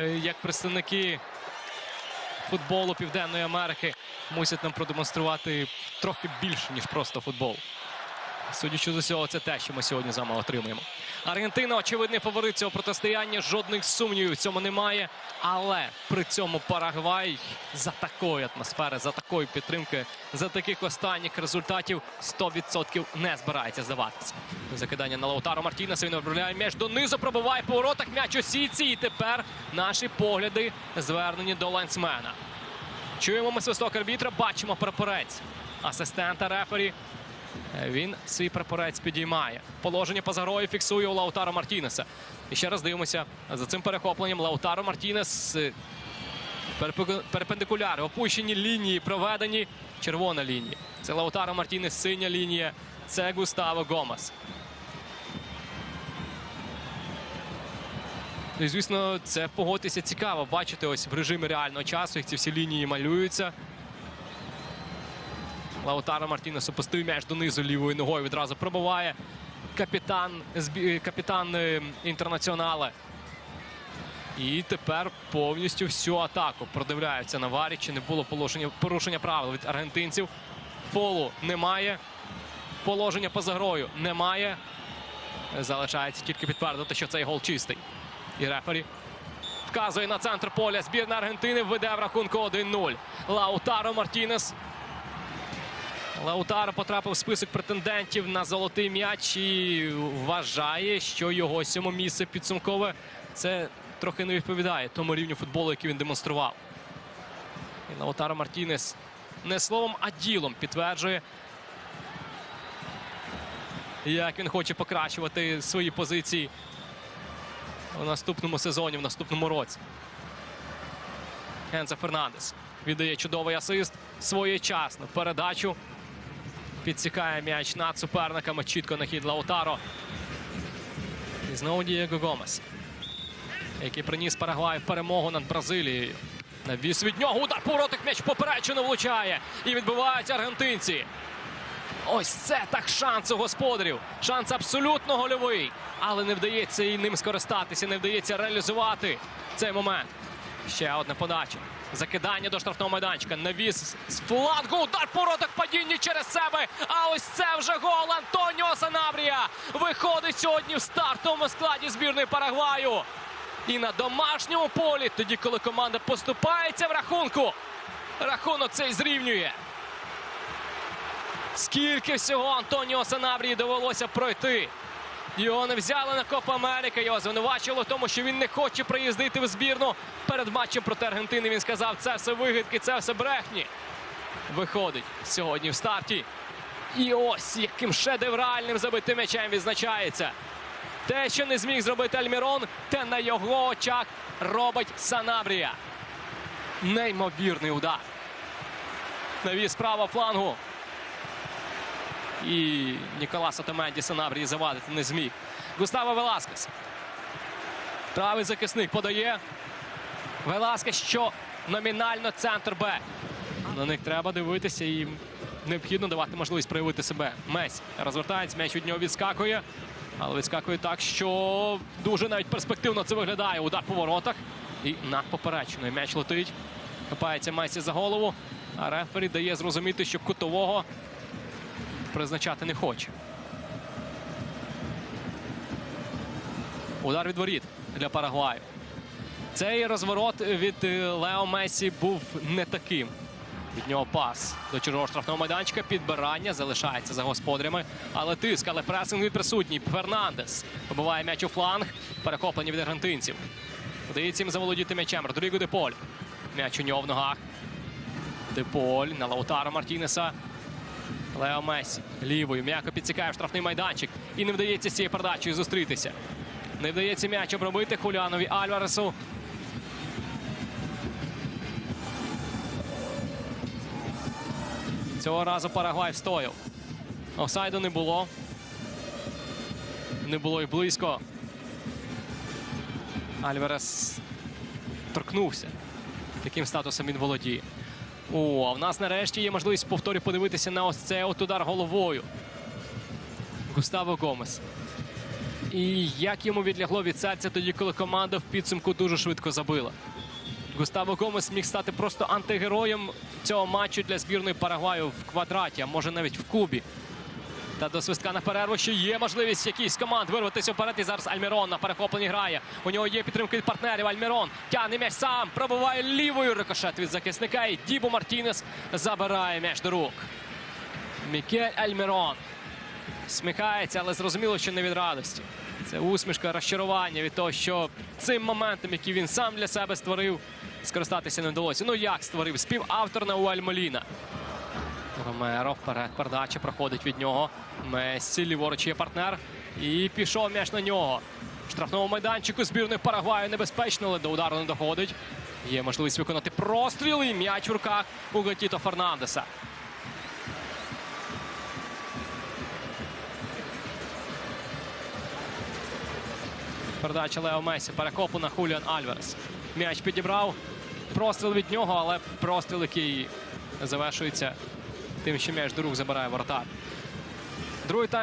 е, як представники футболу Південної Америки мусять нам продемонструвати трохи більше, ніж просто футбол. Судячи з усього, це те, що ми сьогодні з вами отримуємо. Аргентина, очевидний фаворит цього протистояння. Жодних сумнівів в цьому немає. Але при цьому Парагвай за такої атмосфери, за такої підтримки, за таких останніх результатів 100% не збирається здаватися. Закидання на Лаутаро Мартінеса. Він обробляє м'яч донизу, пробиває по воротах м'яч у сітці. І тепер наші погляди звернені до лайнсмена. Чуємо ми свисток арбітра, бачимо прапорець асистента рефері. Він свій прапорець підіймає. Положення поза грою фіксує у Лаутаро Мартінеса. І ще раз дивимося за цим перехопленням. Лаутаро Мартінес е, перпе- перпендикуляри, опущені лінії проведені. Червона лінія. Це Лаутаро Мартінес, синя лінія. Це Густаво Гомес. І, звісно, це погодьтеся цікаво. Бачите, ось в режимі реального часу, як ці всі лінії малюються. Лаутаро Мартінес опустив м'яч донизу лівою ногою. Відразу пробиває капітан, капітан е, інтернаціонала. І тепер повністю всю атаку продивляються на варі. Чи не було положення, порушення правил від аргентинців. Фолу немає. Положення поза грою немає. Залишається тільки підтвердити, що цей гол чистий. І рефері вказує на центр поля. Збірна Аргентини веде в рахунку 1-0. Лаутаро Мартінес Лаутаро потрапив в список претендентів на золотий м'яч і вважає, що його сьоме місце підсумкове це трохи не відповідає тому рівню футболу, який він демонстрував. І Лаутаро Мартінес не словом, а ділом підтверджує, як він хоче покращувати свої позиції у наступному сезоні, в наступному році. Ензо Фернандес віддає чудовий асист своєчасно. Передачу підсікає м'яч над суперниками. Чітко на хід Лаутаро. І знову Дієго Гомес, який приніс Парагваю перемогу над Бразилією. Навіс від нього удар по воротах м'яч поперечину влучає. І відбиваються аргентинці. Ось це так шанс у господарів. Шанс абсолютно гольовий. Але не вдається і ним скористатися, не вдається реалізувати цей момент. Ще одна подача. Закидання до штрафного майданчика. Навіс з флангу. Удар по воротах падіння через себе. А ось це вже гол Антоніо Санабрія. Виходить сьогодні в стартовому складі збірної Парагваю. І на домашньому полі, тоді, коли команда поступається в рахунку. Рахунок цей зрівнює. Скільки всього Антоніо Санабрії довелося пройти. Його не взяли на Копа Америка. Його звинувачили в тому, що він не хоче приїздити в збірну. Перед матчем проти Аргентини він сказав, це все вигадки, це все брехні. Виходить сьогодні в старті. І ось яким шедевральним забитим м'ячем відзначається. Те, що не зміг зробити Альмірон, те на його очах робить Санабрія. Неймовірний удар. Навіс права флангу. І Ніколаса Томенді Санабрії завадити не зміг. Густаво Веласкес. Правий захисник подає. Веласкес, що номінально центр Б. На них треба дивитися і необхідно давати можливість проявити себе. Месі розвертається, м'яч від нього відскакує. Але відскакує так, що дуже навіть перспективно це виглядає. Удар по воротах. І над поперечною м'яч летить. Хапається Месі за голову. А рефері дає зрозуміти, що кутового призначати не хоче. Удар від воріт для Парагваю. Цей розворот від е, Лео Месі був не таким. Від нього пас до чужого штрафного майданчика. Підбирання залишається за господарями. Але тиск, але пресинг від присутній. Фернандес побиває м'яч у фланг. Перехоплені від аргентинців. Вдається їм заволодіти м'ячем. Родріго Деполь. М'яч у нього в ногах. Деполь на Лаутаро Мартінеса. Лео Месі лівою м'яко підсікає в штрафний майданчик. І не вдається з цією передачею зустрітися. Не вдається м'яч обробити Хуліанові Альваресу. Цього разу Парагвай встояв. Офсайду не було. Не було й близько. Альварес торкнувся. Таким статусом він володіє. О, а в нас нарешті є можливість в повторі подивитися на ось цей от удар головою. Густаво Гомес. І як йому відлягло від серця тоді, коли команда в підсумку дуже швидко забила. Густаво Гомес міг стати просто антигероєм цього матчу для збірної Парагваю в квадраті, а може навіть в кубі. Та до свистка на перерву ще є можливість якійсь команд вирватися вперед. І зараз Альмірон на перехопленні грає. У нього є підтримка від партнерів. Альмірон тягне м'яч сам, пробиває лівою рикошет від захисника. І Дібо Мартінес забирає м'яч до рук. Мікель Альмірон сміхається, але зрозуміло, що не від радості. Це усмішка розчарування від того, що цим моментом, який він сам для себе створив, скористатися не вдалося. Ну як створив? Співавтор на Уаль Моліна. Ромеро вперед. Передача проходить від нього. Мессі, ліворуч є партнер. І пішов м'яч на нього. Штрафному майданчику збірної Парагваю небезпечно, але до удару не доходить. Є можливість виконати простріл і м'яч в руках у Гатіто Фернандеса. Передача Лео Месі. Перекопу на Хуліан Альварес. М'яч підібрав. Простріл від нього, але простріл, який завершується тим, що м'яч до рук забирає ворота. Другий тайм.